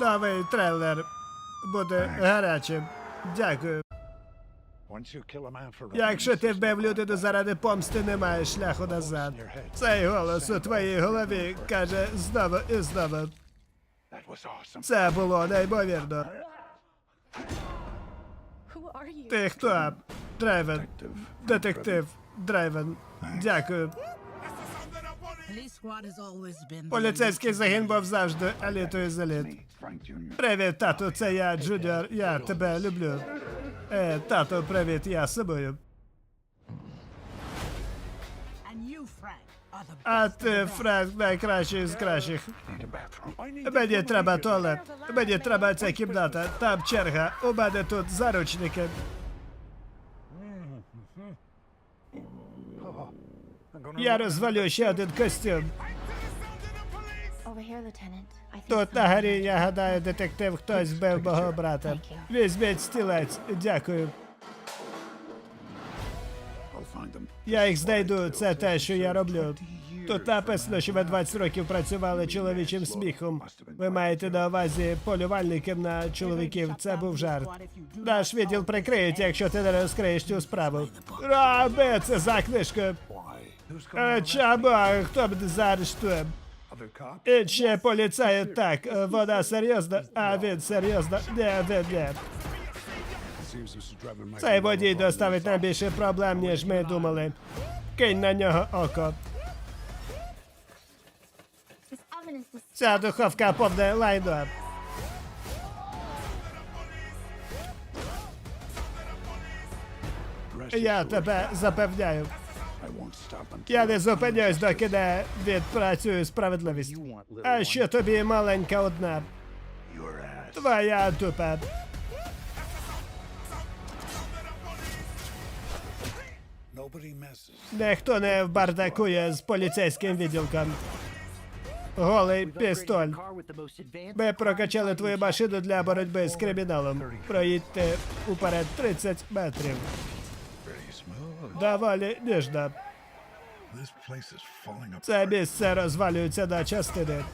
Новий трейлер буде гарячим. Дякую. Якщо ти вбив людину заради помсти, немає шляху назад. Цей голос у твоїй голові каже знову і знову. Це було неймовірно. Ти хто? Драйвен. Детектив. Драйвен. Дякую. Поліцейський загін був завжди елітою з еліт. Привіт, тату, це я, Джуніор. Я тебе люблю. Е, тату, привіт, я з собою. А ти, Френк, найкращий з кращих. Мені треба туалет. Мені треба ця кімната. Там черга. У мене тут заручники. Я розвалю ще один костюм. Тут на горі, я гадаю, детектив хтось збив мого брата. Візьміть стілець. Дякую. Я їх знайду. Це те, що я роблю. Тут написано, що ви 20 років працювали чоловічим сміхом. Ви маєте на увазі полювальників на чоловіків. Це був жарт. Наш відділ прикриють, якщо ти не розкриєш цю справу. Роби це за книжкою. Е, Чаба, хто мене заарештує? І ще поліцаї так. е, Вона серйозна, а він серйозно. Не, не, не. Цей водій доставить нам більше проблем, ніж ми думали. Кинь на нього око. Ця духовка повне лайно. Я тебе запевняю. Я не зупинюсь, доки не відпрацюю справедливість. А що тобі маленька одна? Твоя дупа. Ніхто не бардакує з поліцейським відділком. Голий пістоль. Ми прокачали твою машину для боротьби з криміналом. Проїдьте уперед 30 метрів. Falling apart. Це місце розвалюється на частини.